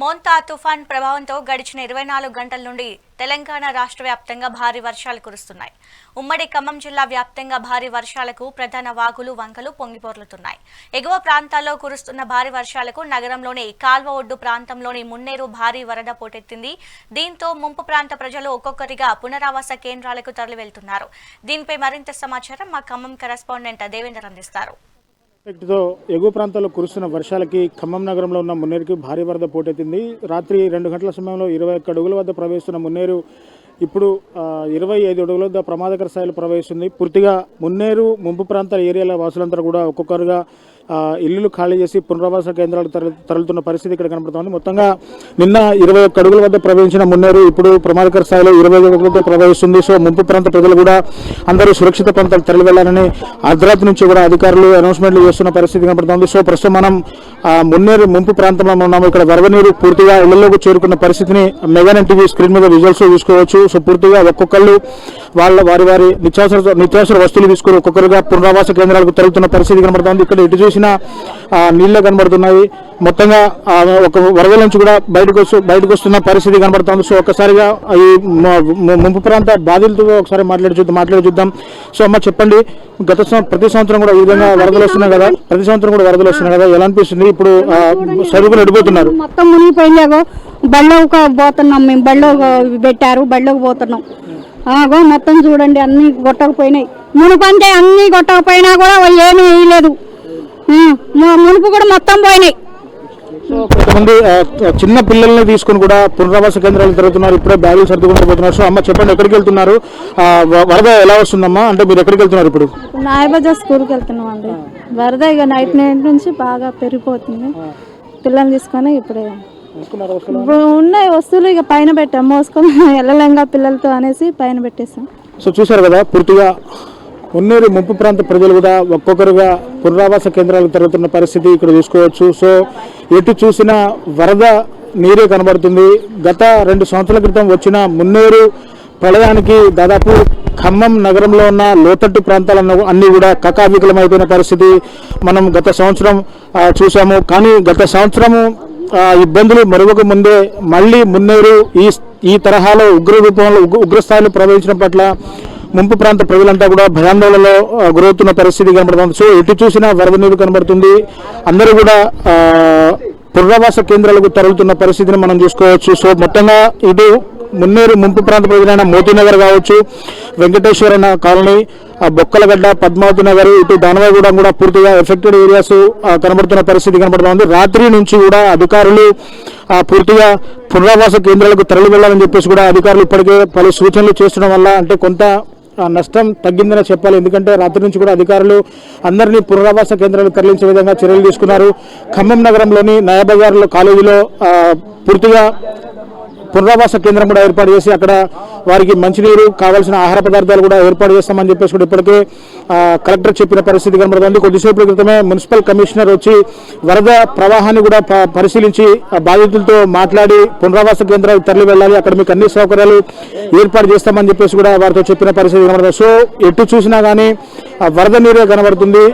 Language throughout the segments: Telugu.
మోంతా తుఫాన్ ప్రభావంతో గడిచిన ఇరవై నాలుగు గంటల నుండి తెలంగాణ రాష్ట్ర వ్యాప్తంగా భారీ వర్షాలు కురుస్తున్నాయి. ఉమ్మడి ఖమ్మం జిల్లా వ్యాప్తంగా భారీ వర్షాలకు ప్రధాన వాగులు వంకలు పొంగిపొర్లుతున్నాయి. ఎగువ ప్రాంతాల్లో కురుస్తున్న భారీ వర్షాలకు నగరంలోని కాల్వ ఒడ్డు ప్రాంతంలోని మున్నేరు భారీ వరద పోటెత్తింది. దీంతో ముంపు ప్రాంత ప్రజలు ఒక్కొక్కరిగా పునరావాస కేంద్రాలకు తరలి వెళ్తున్నారు దీనిపై మరింత సమాచారం మా ఖమ్మం కరెస్పాండెంట్ దేవేందర్ అందిస్తారు. ఎఫెక్ట్తో ఎగువ ప్రాంతాల్లో కురుస్తున్న వర్షాలకి ఖమ్మం నగరంలో ఉన్న మున్నేరుకి భారీ వరద పోటెత్తింది. రాత్రి రెండు గంటల సమయంలో ఇరవై ఒక్క అడుగుల వద్ద ప్రవేశిస్తున్న మున్నేరు ఇప్పుడు ఇరవై ఐదు అడుగుల వద్ద ప్రమాదకర స్థాయిలో ప్రవేశిస్తుంది పూర్తిగా మున్నేరు ముంపు ప్రాంతాల ఏరియాల వాసులంతా కూడా ఒక్కొక్కరుగా ఇల్లులు ఖాళీ చేసి పునరావాస కేంద్రాలకు తరలుతున్న పరిస్థితి ఇక్కడ కనబడుతోంది మొత్తంగా నిన్న ఇరవై ఒక్క అడుగుల వద్ద ప్రవేశించిన మున్నేరు ఇప్పుడు ప్రమాదకర స్థాయిలో ఇరవై ఐదు అడుగుల ప్రవేశిస్తుంది సో ముంపు ప్రాంత ప్రజలు కూడా అందరూ సురక్షిత ప్రాంతాలకు తరలి వెళ్ళాలని అర్ధరాత్రి నుంచి కూడా అధికారులు అనౌన్స్మెంట్లు చేస్తున్న పరిస్థితి కనబడుతోంది సో ప్రస్తుతం మనం మున్నేరు ముంపు ప్రాంతంలో ఉన్నాము. ఇక్కడ వరవనీరు పూర్తిగా ఇళ్ళలోకి చేరుకున్న పరిస్థితిని మెగా టీవీ స్క్రీన్ మీద విజువల్స్ చూసుకోవచ్చు. సో పూర్తిగా ఒక్కొక్కళ్ళు వాళ్ళ వారి వారి నిత్యావసర నిత్యావసర వస్తువులు తీసుకుని ఒక్కొక్కరుగా పునరావాస కేంద్రాలకు తరుగుతున్న పరిస్థితి కనబడుతోంది ఇక్కడ ఎటు పోసిన నీళ్ళు కనబడుతున్నాయి. మొత్తంగా ఒక వరదల నుంచి కూడా బయటకు వస్తు బయటకు వస్తున్న పరిస్థితి కనబడుతుంది. సో ఒక్కసారిగా ఈ ముంపు ప్రాంత బాధితులతో ఒకసారి మాట్లాడి చూద్దాం మాట్లాడి చూద్దాం. సో అమ్మ చెప్పండి. గత ప్రతి సంవత్సరం కూడా ఈ విధంగా వరదలు వస్తున్నాయి కదా ప్రతి సంవత్సరం కూడా వరదలు వస్తున్నాయి కదా ఎలా అనిపిస్తుంది? ఇప్పుడు సరుకులు ఎడిపోతున్నారు. మొత్తం మునిగిపోయినాగో బళ్ళోకి పోతున్నాం మేము బళ్ళో పెట్టారు బళ్ళోకి పోతున్నాం. ఆగో మొత్తం చూడండి అన్ని కొట్టకపోయినాయి మునుపంటే అన్ని కొట్టకపోయినా కూడా ఏమీ వేయలేదు. మునుపు కూడా మొత్తం పోయినాయి. కొంతమంది చిన్న పిల్లల్ని తీసుకుని కూడా పునరావాస కేంద్రాలు తిరుగుతున్నారు. ఇప్పుడే బ్యాగులు సర్దుకుంటూ పోతున్నారు. సో అమ్మ చెప్పండి ఎక్కడికి వెళ్తున్నారు? వరద ఎలా వస్తుందమ్మా? అంటే మీరు ఎక్కడికి వెళ్తున్నారు ఇప్పుడు? నాయబజార్ స్కూల్కి వెళ్తున్నాం అండి వరద ఇక నైట్ నైట్ నుంచి బాగా పెరిగిపోతుంది. పిల్లల్ని తీసుకొని ఇప్పుడే. ఇప్పుడు ఉన్నాయి వస్తువులు ఇక పైన పెట్టాం. మోసుకొని వెళ్ళలేంగా పిల్లలతో అనేసి పైన పెట్టేసాం. సో చూశారు కదా పూర్తిగా మున్నూరు ముంపు ప్రాంత ప్రజలు కూడా ఒక్కొక్కరుగా పునరావాస కేంద్రాలకు తిరుగుతున్న పరిస్థితి ఇక్కడ చూసుకోవచ్చు. సో ఎటు చూసినా వరద నీరే కనబడుతుంది. గత రెండు సంవత్సరాల క్రితం వచ్చిన మున్నూరు ప్రళయానికి దాదాపు ఖమ్మం నగరంలో ఉన్న లోతట్టు ప్రాంతాలన్న అన్నీ కూడా కకావికలమైపోయిన పరిస్థితి మనం గత సంవత్సరం చూసాము కానీ గత సంవత్సరము ఇబ్బందులు మరొక ముందే మళ్ళీ మున్నేరు ఈ ఈ తరహాలో ఉగ్ర రూపంలో ఉగ్ర ఉగ్రస్థాయిలో ప్రవహించడం పట్ల ముంపు ప్రాంత ప్రజలంతా కూడా భయాందోళనలో గురవుతున్న పరిస్థితి కనబడుతుంది. సో ఎటు చూసినా వరద నీరు కనబడుతుంది. అందరూ కూడా పునరావాస కేంద్రాలకు తరలుతున్న పరిస్థితిని మనం చూసుకోవచ్చు. సో మొత్తంగా ఇటు మున్నేరు ముంపు ప్రాంత ప్రజలైన మోతీనగర్ కావచ్చు వెంకటేశ్వర కాలనీ బొక్కలగడ్డ పద్మావతి నగర్ ఇటు దానవగూడెం కూడా పూర్తిగా ఎఫెక్టెడ్ ఏరియాస్ కనబడుతున్న పరిస్థితి కనబడుతోంది. రాత్రి నుంచి కూడా అధికారులు పూర్తిగా పునరావాస కేంద్రాలకు తరలి వెళ్ళాలని చెప్పేసి కూడా అధికారులు ఇప్పటికే పలు సూచనలు చేస్తడం వల్ల అంటే కొంత నష్టం తగ్గిందని చెప్పాలి. ఎందుకంటే రాత్రి నుంచి కూడా అధికారులు అందరినీ పునరావాస కేంద్రాలు తరలించే విధంగా చర్యలు తీసుకున్నారు. ఖమ్మం నగరంలోని నయాబజార్లో కాలేజీలో పూర్తిగా పునరావాస కేంద్రం కూడా ఏర్పాటు చేసి అక్కడ వారికి మంచినీరు కావాల్సిన ఆహార పదార్థాలు కూడా ఏర్పాటు చేస్తామని చెప్పేసి కూడా ఇప్పటికే కలెక్టర్ చెప్పిన పరిస్థితి కనబడుతుంది. కొద్దిసేపు క్రితమే మున్సిపల్ కమిషనర్ వచ్చి వరద ప్రవాహాన్ని కూడా ప- పరిశీలించి బాధితులతో మాట్లాడి పునరావాస కేంద్రం తరలి వెళ్ళాలి. అక్కడ మీకు అన్ని సౌకర్యాలు ఏర్పాటు చేస్తామని చెప్పేసి కూడా వారితో చెప్పిన పరిస్థితి కనబడుతుంది. సో ఎటు చూసినా కానీ వరద నీరే కనబడుతుంది.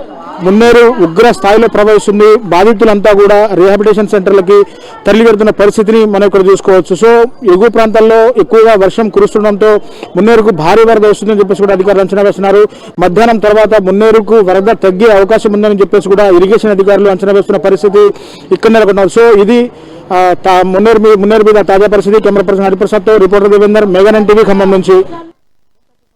మున్నేరు ఉగ్ర స్థాయిలో ప్రవహిస్తుంది. బాధితులంతా కూడా రీహాబిలిటేషన్ సెంటర్లకి తరలివెడుతున్న పరిస్థితిని మనం ఇక్కడ చూసుకోవచ్చు. సో ఎగువ ప్రాంతాల్లో ఎక్కువగా వర్షం కురుస్తుండటంతో మున్నేరుకు భారీ వరద వస్తుందని చెప్పేసి కూడా అధికారులు అంచనా వేస్తున్నారు. మధ్యాహ్నం తర్వాత మున్నేరుకు వరద తగ్గే అవకాశం ఉందని చెప్పేసి కూడా ఇరిగేషన్ అధికారులు అంచనా వేస్తున్న పరిస్థితి ఇక్కడ నెలకొన్నారు సో ఇది తా- మున్నేరు మీద మున్నేరు మీద తాజా పరిస్థితి. Camera person హరిప్రసాద్తో reporter Devender Mega TV Khammam నుంచి.